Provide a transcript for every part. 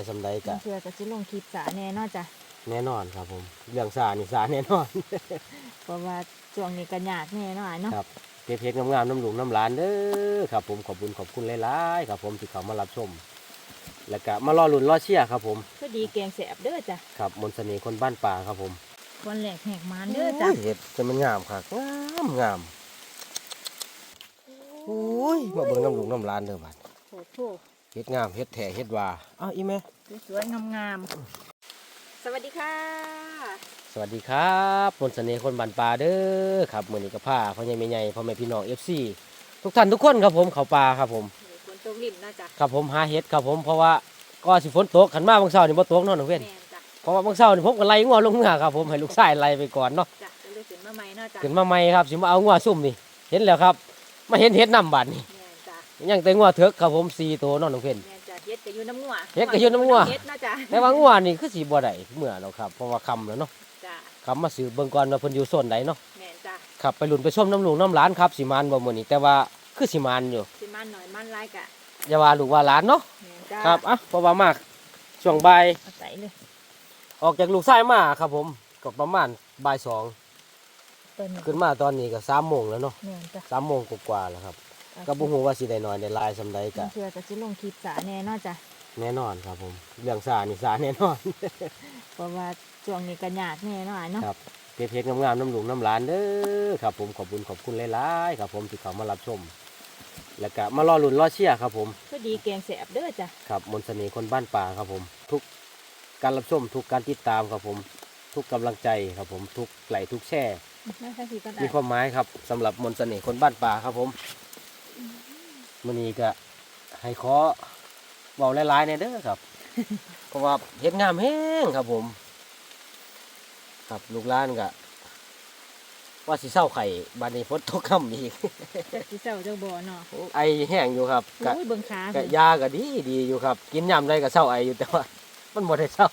ายสำใดกะเพื่อก็สิลงคลิปสาแน่เนอนจ้ะแน่นอนครับผม เรื่องสานี่สาแน่นอน เพราะว่าช่วงนี้ก็ยากแน่เนาะอ้ายเนาะครับ เก็บเพชรงามๆน้ำหลวงน้ำหลานเด้อครับผมขอบคุณขอบคุณหลายๆครับผมที่เขามารับชม แล้วก็มารอลุ้นรอเชียร์ครับผมพอดีแกงแสบเด้อจ้ะครับมนต์เสน่ห์คนบ้านป่าครับผมวันแรกแหกมานเด้อจ้ะโยเห็ดจะมันงามครับงามงามโอ้ยมาเบิ่งน้ำหลวงน้ำหลานเด้อบัดโอ้โห เฮ็ดงามเฮ็ดแท้เฮ็ดว่าอ้าวอีแม่สวยๆงามๆสวัสดีค่ะ สวัสดีครับมนต์เสน่ห์คนบ้านป่าเด้อครับมื้อนี้ก็พาพ่อใหญ่แม่ใหญ่พ่อแม่พี่น้อง FC ทุกท่านทุกคนครับผมเข้าป่าครับผมฝนตกลิ่มนะจ้ะครับผมหาเห็ดครับผมเพราะว่าก็สิฝนตกขันมาบางเช้านี่บ่ตกเนาะน้องเว้นแม่นจ้ะเพราะว่าบางเช้านี่ผมก็ไล่งัวลงเมื่อครับผมให้ลูกชายไล่ไปก่อนเนาะจ้ะจะเลยขึ้นมาใหม่เนาะจ้ะขึ้นมาใหม่ครับสิมาเอางัวซุ่มนี่เห็นแล้วครับมาเห็นเห็ดน้ำบัดนี่แม่นจ้ะ ยังแต่งัวเถกครับผม4ตัวเนาะน้องเว้นแม่นจ้ะเฮ็ดก็อยู่น้ำงัวเฮ็ดก็อยู่น้ำงัว เฮ็ดนะจ้ะแต่ว่างัวนี่คือสิบ่ได้เมื่อแล้วครับเพราะว่าค่ำแล้วเนาะจ้ะค่ำมาสืบเบิ่งก่อนว่าเพิ่นอยู่โซนใดเนาะแม่นจ้ะครับไปลุ้นไปชมน้ำหลวงน้ำหลานครับสิมานบ่มื้อนี้แต่ว่าคือสิมานอยู่สิมันหน่อยมันหลายกะอย่าว่าลูกว่าหลานเนาะแม่นจ้ะครับอะเพราะว่ามากช่วงบ่ายเอาใส่เลยออกจากลูกชายมาครับ ผมก็ประมาณบ่ายสองต้นนี้ขึ้นมาตอนนี้ก็สามโมงแล้วเนาะแม่นจ้ะสามโมงกว่าๆแล้วครับ ก็บ่ฮู้ว่าสิได้น้อยได้หลายสำใดก็เพื่อก็สิลงคลิปสาแน่เนอนจ้ะแน่นอนครับผม เรื่องสานี่สาแน่นอน เพราะว่าช่วงนี้ก็ยากแน่เนาะอ้ายเนาะครับเก็บเพชรงามๆน้ำหลวงน้ำหลานเด้อครับผมขอบคุณขอบคุณหลายๆครับผมที่เขามารับชม แล้วก็มารอลุ้นรอเชียร์ครับผมพอดีแกงแสบเด้อจ้ะครับมนต์เสน่ห์คนบ้านป่าครับผม ทุกการรับชมทุกการติดตามครับผม ทุกกำลังใจครับผมทุกไหลค์ทุกแช่น่าจะสิกันมีความหมายครับสำหรับมนต์เสน่ห์คนบ้านป่าครับผม มื้อนี้ก็ให้ขอเว้าหลายๆในเด้อครับ เพราะว่าเฮ็ดงามแห้งครับผม ครับลูกหลานก็ว่าสิเศร้าไข่บานนี้ฝนตกค่ำอีกจากที่เจ้าเจ้าบ่อเนาะไอแห้งอยู่ครับกะโอ้ยเบิ่งขากะยาก็ดีดีอยู่ครับ กินยำได้ก็เศร้าไออยู่แต่ว่า มันบ่ได้เศร้า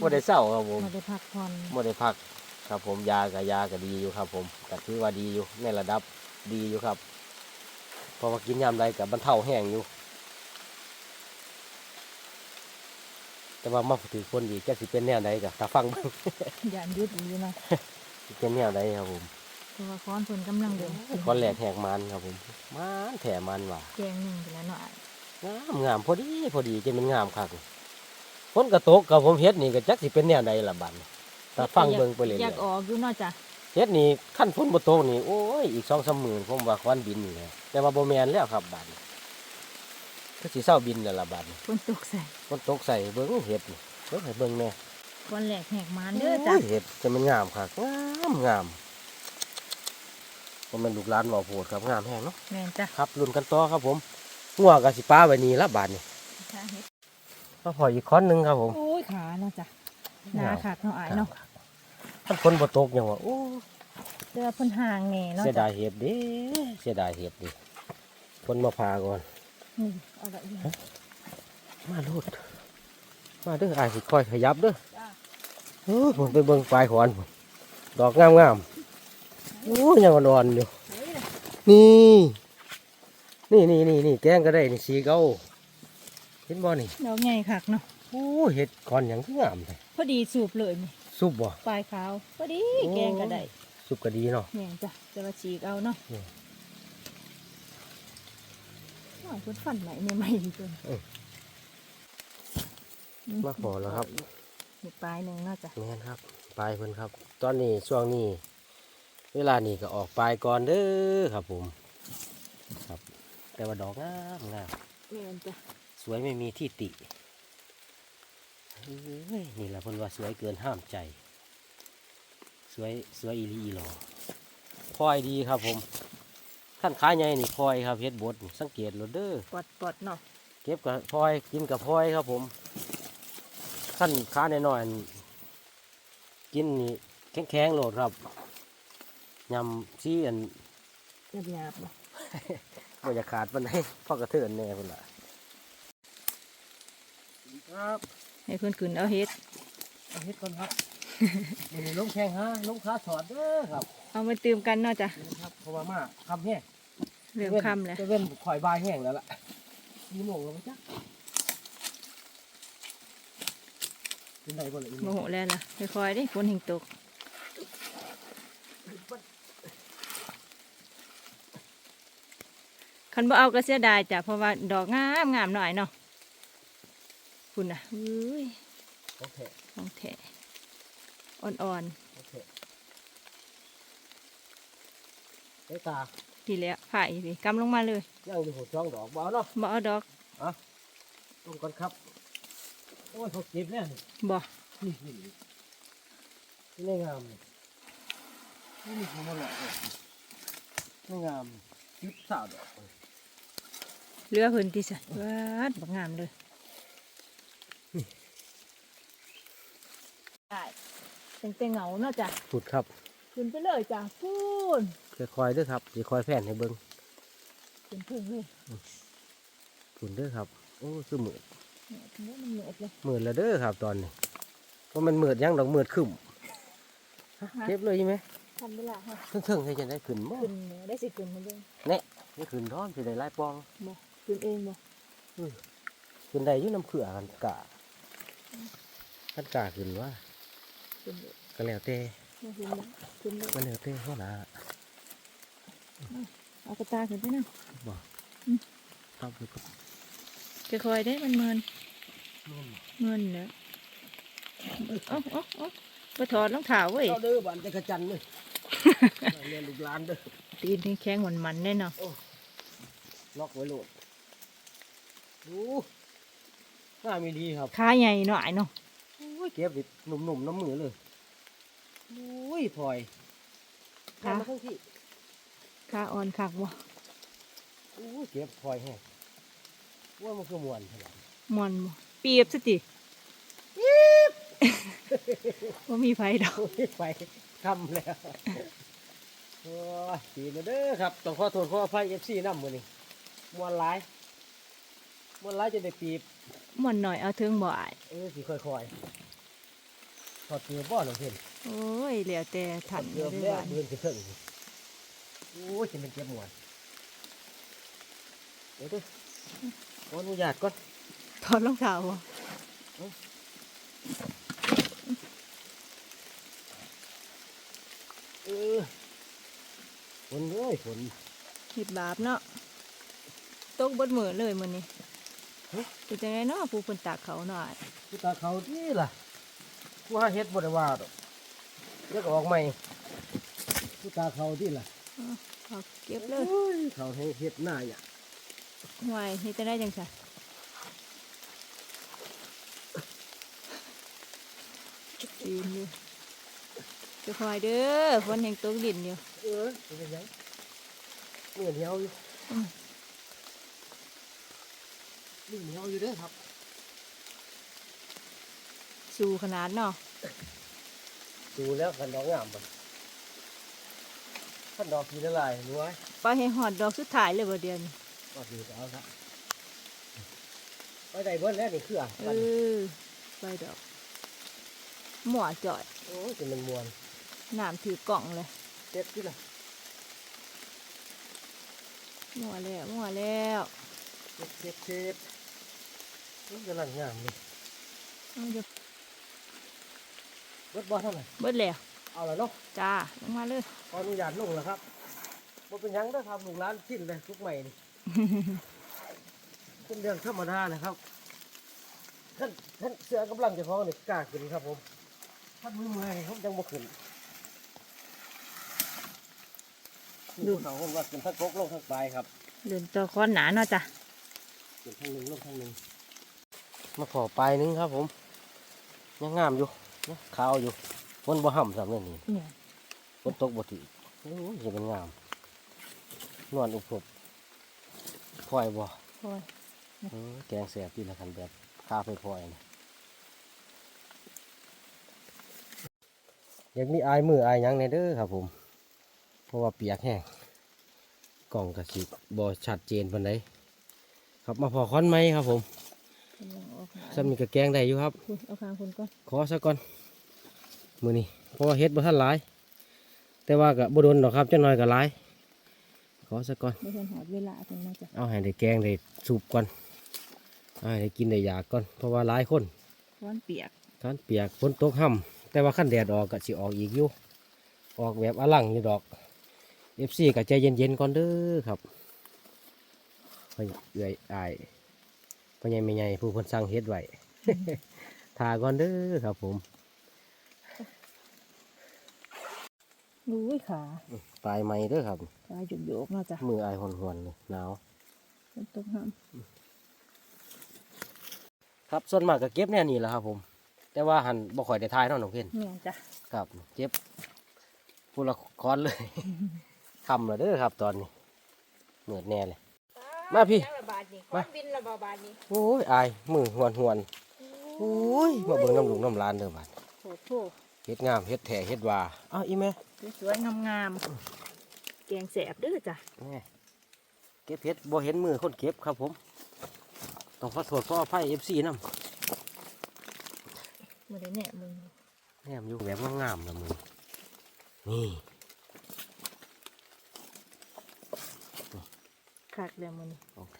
บ่ได้เศร้าครับผมมาได้พักผ่อนบ่ได้พัก ครับผมยากับยาก็ดีอยู่ครับ ผมก็ถือว่าดีอยู่ในระดับดีอยู่ครับ เพราะว่ากินยำได้กับบรรเทาแห้งอยู่ แต่ว่ามาถือคนอีกจะสิเป็นแนวใดก็ถ้าฟังเบิ่งยานยุดอยู่เนาะสิเป็นแนวใดครับผมเพราะว่าค้อนเพิ่นกำลังเดินคนแรกแหกมันครับผมมันแถมันว่ะแกงหนึงไปแล้วเนาะอ้ายงามงามพอดีพอดีจะมันงามคักฝนกระตกกับผมเฮ็ดนี่ก็จักสิเป็นแนวใดล่ะบัดนี้ถ้าฟังเบิ่งไปเลยอยากออกอยู่เนาะจ้ะ เฮ็ดนี่ขั้นฝนบ่ตกนี่โอ้ยอีก2-3มื้อผมว่าควันบินนี่แหละแต่ว่าบ่แม่นแล้วครับบัดนี้ก็สิเศร้าบินแล้วล่ะบัดนี้ฝนตกใส่ฝนตกใส่เบิ่งเฮ็ดนี่เบิ่งให้เบิ่งแหน่วันแรกแหกมานเด้อจ้ะโยเฮ็ดจะมันงามคักงามงามบ่แม่นลูกหลานเว้าโพดครับงามแฮงเนาะแม่นจ้ะครับลุ้นกันต่อครับผมงัวก็สิป้าไว้นี่ละบัดนี้ค่ะเฮ็ดมาพออีกค้อนหนึงครับผมโอ้ยขาเนาะจ้ะหนาขาดเนาะอ้ายเนาะ ถ้าฝนบ่ตกยังว่าโอ้เสื้อเพิ่นห่างแน่เนาะเสียจ้ะดายเห็ดเดิเสียดายเห็ดดิฝนมาพาก่อนนี่เอาละอีกมาโลดมาเด้ออายสิคอยขยับเด้อจ้ะโอ้ผมไปเบิ่งปลายขอนพุ่นดอกงามงามๆโอ้ยังอ่อนๆอยู่เฮ้ยล่ะนี่ นี่นี่นี่นี่แกงก็ได้นี่สีเก้าเห็นบ่นี่ดอกใหญ่คักเนาะโอ้เห็ดก่อนหยังคืองามเลยพอดีสูบเลยนี่ ซุปบ่ปลายขาวพอดีแกงก็ได้ซุปก็ดีเนาะแม่นจ้ะแต่ว่าฉีกเอาเนาะอืมอ้าวเพิ่นฟันไหนใหม่ๆดีเกินมาพอแล้วครับมีปลายหนึ่งเนาะจ้ะแม่นครับปลายเพิ่นครับ ตอนนี้ช่วงนี้ เวลานี้ก็ออกปลายก่อนเด้อครับผม ครับ แต่ว่าดอกงามงามแม่นจ้ะสวยไม่มีที่ติเฮ้ย นี่แหละเพิ่นว่าสวยเกินห้ามใจ สวยสวยอีหลีอีหลอพลอยดีครับผมขั้นขาใหญ่นี่พลอยครับเฮ็ดบดนี่สังเกตโลดเด้อปอดปอดเนาะเก็บกับพลอยกินกับพลอยครับผมขั้นขาน้อยๆนี่กินนี่แข็งๆโหลดครับยำซีอันหยาบๆเนาะบ่อยากขาดมันให้พ่อกระเทือนแน่พุ่นล่ะครับ ให้เพิ่นขึ้นเอาเฮ็ดเอาเฮ็ดก่อนครับนี่ลงแข้งฮะลงขาถอดเด้อครับ เอามาตื่มกันเนาะจ้ะนี่ครับเพราะว่ามาคำแห้งเริ่มค่ำแล้วจะเว้นข่อยบายแห้งแล้วล่ะมีหมงแล้วมั้งจ๊ะเป็นไดบ่ล่ะอีโมโหแล้วล่ะค่อยๆได้ฝนแห่งตกคันบ่เอาก็เสียดายจ้ะเพราะว่าดอกงามงามหน่อยเนาะ คุณน่ะอุ้ยโอเคของแท้อ่อนโอเคเอ้ยตาๆทีแล้วไผ่สิกำลงมาเลยยังอยู่หัวช่องดอกบ่เอาเนาะบ่เอาดอกต้มก่อนครับโอ้ยเขาเก็บแล้วนี่บ่นี่นี่นี่นี่งามนี่นี่มีของมันหลอกเลยนี่งามยิบสาวดอกเลยเหลือพื้นที่สันวาดบักงามเลยได้ เป็นแต่เหงาเนาะจ้ะสุดครับขึ้นไปเลยจ้ะพูนค่อยๆเด้วยครับสิคอยแผ่นให้เบิ่งขึ้นพึ่งเลยฝุ่นเด้อครับ โอ้คือมืดเนี่ยทีนี้มันเหนื่อยเลยมืดแล้วเด้อครับตอนนี้ว่ามันมืดยังดอกมืดขึ้นเก็บเลยใช่ไหมทำเวลาให้เทิงๆให้จะได้ขึ้นบ่ขึ้นเนี่ยได้สิขึ้นมาเลยนี่ขึ้นท้อนสิได้หลายปองบ่ขึ้นเองบ่ขึ้นได้อยู่น้ำเขือกันกะกันกะขึ้นว่าขึ้นเลย ก็แล้วแต่ไม่ขึ้นแล้วขึ้นเลยมันแล้วแต่หัวหน้าเอากระตาขึ้นไปนะครับคือครับค่อยๆได้มันเมินเมินเนอะเอ้าเอ้าเอ้าไปถอดรองเท้าเว้ยเอาเด้อบ้านจะกระจันเลยเรียนลูกหลานเด้อตีนนี่แข็งมันมันๆแน่เนาะล็อกไว้โหลดดูน่ามีดีครับขาใหญ่หน่อยเนาะโอ้ ยเก็บดิหนุ่มๆน้ำมือเลยโอ้ยพลอยขามาทั้งที่ขาอ่อนคักบ่โอ้ยเก็บพลอยแห้งว่ามันคือมวนเท่าไหร่มอนบ่เปียบสติว่ามีไฟดอก โอ้ยไปคำแล้วโอ้ยตีมาเด้อครับต้องขอโทษขออภัยเอฟซีน้ำมือนี่มวนหลายมวนหลายจะได้ปีบมอนหน่อยเอาถึงบ่อาย เออสิค่อยๆ ถอดเกลือบ่หนูเห็นโอ้ยเหลือแต่ถอถัดนเกลือด้แล้ววยเดินจะเถิงโอ้ยจะเป็นเก็บหมวนเดี๋ยวเด้อขออนุญาตก่อนถอดรองเท้าบ่เออฝนเลยฝนเฮ็ดบาปเนาะตกเบดมือเลยมื้อนี้เป็นจังไดเนาะผู้เพิ่นตากเขาหน่อยกูตาเขาที่ล่ะ กูหาเฮ็ดบ่ได้ว่าดอกเดี๋ยวก็ออกใหม่กูตาเขาที่ล่ะเอาเก็บเลยโอ้ยเขาให้เฮ็ดหน้าอย่างห่วยเฮ็ดจังไดจังซั่นปีนอยู่จะคอยเด้อฝนแห่งตกดินอยู่เออเป็นยังเหนื่อยเหนียวอยู่อืมเหนื่อยเหนียวอยู่เด้อครับ สู่ขนาดเนาะดูแล้วกันดอกงามบ่ขันดอกสีละลายรู้ไหมไปให้หอดดอกสุดท้ายเลยบ่เดือนก็ดีเอาละไปได้เบิ้ลแล้วนี่คืออะเออไปดอกหมอจ่อยโอ้ยจะมันมวนน้ำถือกล่องเลยเจ็บที่ละหมอแล้วหมอแล้วเจ็บเจ็บเจ็บนี่กำลังงามเลยเอาเดี๋ยว รถบอเท่าไหร่เบิดแล้วเอาละเนาะจ้าลงมาเลยขออนุญาตลงแล้วครับบ่เป็นหยังเด้อครับลูกหลานสิ้นเลยทุกใหม่นี่ เป็นเรื่องธรรมดานะครับท่านท่านเสือกำลังเจะคล้าของนี่กล้าขึ้นครับผมท่านมือมือให้ผมยังบ่ขึ้นดูเขาผมว่าขึ้นทั้งกกลงทั้งปลายครับเดินต่อค้อนหนาเนาะจ้ะขึ้นทั้งหนึ่งลงทั้งหนึ่งมาขอปลายหนึงครับผมยังงามอยู่นะ ขาวอยู่ฝนบ่ห่ำสำเนี่ยนี่เนี่ยฝนตกบ่ถือโอ้ยจะเป็นงาม นวลอุบผบพลอยบ่โอ้ยเออแกงแสบที่ละคันแบบข้าไปพลอยนะอยากมีอายมืออายหยังในเด้อครับผม เพราะว่าเปียกแห้งกล่องกระสิบ่ชัดเจนปานใดครับมาพอค้อนไหมครับผม กำลังออกหนาซ้ำมีกระแกงได้อยู่ครับ คุณเอาข้างคุณก่อนขอซะก่อนมือนี้เพราะว่าเฮ็ดบ่ทันหลาย แต่ว่าก็บ่โดนดอกครับจังน้อยก็หลาย ขอซะก่อน ไม่ทันหอดเวลาเพิ่นมาจ้ะเอาให้ได้แกงได้สูบก่อนเอาให้ได้กินได้อยากก่อนเพราะว่าหลายคนค้อนเปียกคท่านเปียกฝนตกห่ำแต่ว่าขั้นแดดออกก็สิออกอีกอยู่ออกแบบอลังอยู่ดอกเอฟซีก็ใจเย็นๆก่อนเด้อครับพ่อเอื่อยอาย พ่อใหญ่ไม่ใหญ่ผู้คนสั่งเฮ็ดไว้ทาก่อนเด้อครับ ผมรู้ยขาปลายไม้เด้อครับขาหยุกโยกๆเนาะจ้ะมืออายหวนๆเลยหนาวฝนตกห้ามครับส่วนมากก็เก็บแน่นี่แหละครับ ผม แต่ว่าหันบ่ค่อยได้ทายเนาะน้องเพ่นแม่นจ้ะครับเจ็บพูละคอนเลยคำแล้วเด้อครับ ตอนนี้เหมือดแน่เลย มาพี่ระบาดนี่มา บินระบาดนี่โอ้ยอายมือหวนหวนๆโอ้ยมาเบิ่งน้ำลูกน้ำหลานเด้อบาดโอ้โหเฮ็ดงามเฮ็ดแถ่เฮ็ดว่าอ้าวอีแม่สวยๆงามๆแกงแสบเด้อจ้ะแม่เก็บเฮ็ดบ่เห็นมือคนเก็บครับผมต้องขอโทษขออภัย FC นำมื้อนี้เนี่ยมึงแนมอยู่แบบงามๆละมือนี่ คักแล้วมื้อนี้โอเค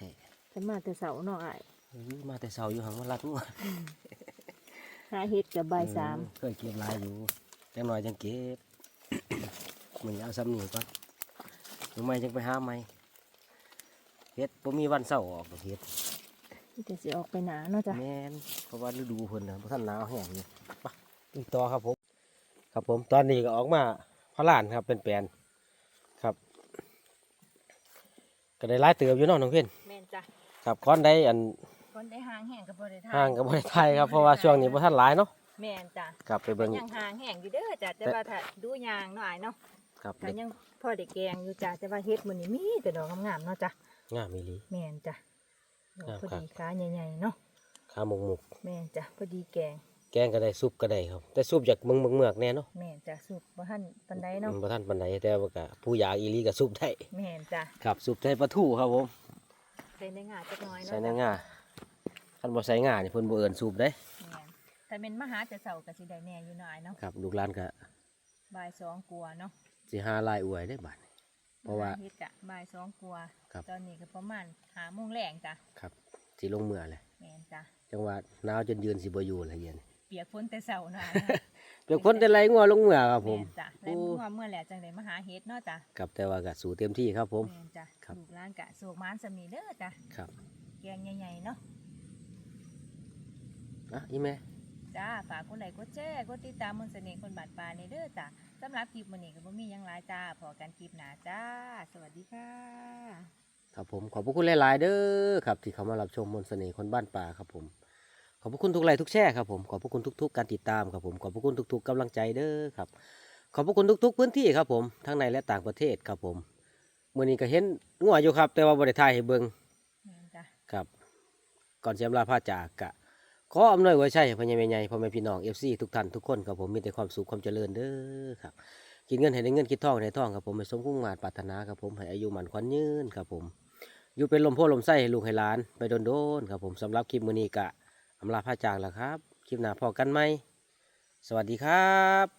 ฉันมาแต่เสาเนาะอ้ายเฮ้ยมาแต่เช้าอยู่หังมาลัดงัวหาเฮ็ดกับบ่ายสามเคยเก็บหลายอยู่จังหน่อยจังเก็บมันเอาซ้ำนี่ก่อนหรือไม่จังไปหาใหม่เฮ็ดบ่มีวันเศร้าออกดอกเฮ็ดที่จะสิออกไปหนาเนาะจ้ะแม่นเพราะว่าฤดูเพิ่นน่ะบ่ทันหนาวแห้งอยู่ไปอีกต่อครับผม ครับผมตอนนี้ก็ออกมาพระลานครับเป็นแปลนครับ ก็ได้หลายเติบอยู่เนาะน้องเพิ่นแม่นจ้ะครับค้อนได้อันคนได้ห่างแห้งกับบ่ได้ทาห่างกับบ่ได้ไทยครับเพราะว่าช่วงนี้บ่ทันหลายเนาะแม่นจ้ะครับไปเบิ่งยังห่างแห้งอยู่เด้อจ้ะแต่ว่าถ้าดูยางเนาะอ้ายเนาะครับก็เด็กยังพอได้แกงอยู่จ้ะแต่ว่าเฮ็ดมื้อนี้มีแต่ดอกงามๆเนาะจ้ะงามอีหลีแม่นจ้ะดอกงามพอครับดีขาใหญ่ๆเนาะขาหมกหมกแม่นจ้ะพอดีแกงแกงก็ได้ซุปก็ได้ครับ แต่ซุปจากเมืองเมืองเมือกแน่เนาะแม่นจ้ะสุกบ่ทันปานใดเนาะมันบ่ทันปานใดแต่ว่าก็ผู้อยากอีหลีก็ซุปได้แม่นจ้ะครับซุปใส่ปลาทูครับผมใส่ในงาจักหน่อยเนาะใส่ในจ้ะงาคันบ่ใส่งานี่เพิ่นบ่เอิ้นซุปเด้แม่นถ้าเป็นมหาแต่เช้าก็สิได้แน่อยู่หน่อยเนาะครับลูกหลานก็บ่ายสองกลัวาเนาะสิหาลายอวยได้บาดนี้ เพราะว่าเฮ็ดกะบ่ายสองกลัวาครับ ตอนนี้ก็ประมาณหาโมงแรงจ้ะครับสิลงเมื่อเลยแม่นจ้ะจังหวะหนาวจนยืนสิบ่อยู่ละเย็น เปียกฝนแต่เช้าหน่อยเปียกฝนแต่ไรงัวลงเมื่อครับผมแม่นจ้ะแล้วโอ้เมื่อเมื่อแหละจังได้มาหาเฮ็ดเนาะจ้ะครับแต่ว่าก็สู้เต็มที่ครับผมแม่นจ้ะครับลูกหลานกะโศกหมานสำนีเด้อจ้ะครับแกงใหญ่ๆเนาะอะอีแม่จ้าฝากกดไลค์กดแชร์กดติดตามมนต์เสน่ห์คนบาดปลาในเด้อจ้ะสำหรับคลิปมื้อนี้ก็บ่มีหยังหลายจ้าพอกันคลิปหน้าจ้า สวัสดีค่ะ ครับผมขอบพระคุณหลาย ๆ เด้อครับ ที่เขามารับชมมนต์เสน่ห์คนบ้านป่าครับผมข อบพระคุณทุกไลค์ทุกแชร์ครับผมขอบพระคุณทุก ๆ การติดตามครับผมขอบพระคุณทุก ๆกำลังใจเด้อครับขอบพระคุณทุก ๆ พื้นที่ครับผมทั้งในและต่างประเทศครับผมมื่อนี้ก็เห็นงัวอยู่ครับ แต่ว่าบริทายให้เบิ่งแม่นจ้ะครับ ก่อนเสียมลาพาจากกะขออำนวยไว้ใช่พ่อใหญ่แม่ใหญ่พ่อแม่พี่น้องเอฟซีทุกท่านทุกคนครับผมมีแต่ความสุขความเจริญเด้อครับคิดเงินให้ได้เงินคิดทองให้ได้ทองครับผมให้สมคุ้งมาตรปรารถนาครับผมให้อายุมันขวัญยืนครับผมอยู่เป็นลมโพลมไส้ให้ลูกให้หลาน ไปโดนๆครับผมสำหรับคลิปมื้อนี้กะอำลาพาจากแล้วครับ คลิปหน้าพอกันไหม สวัสดีครับ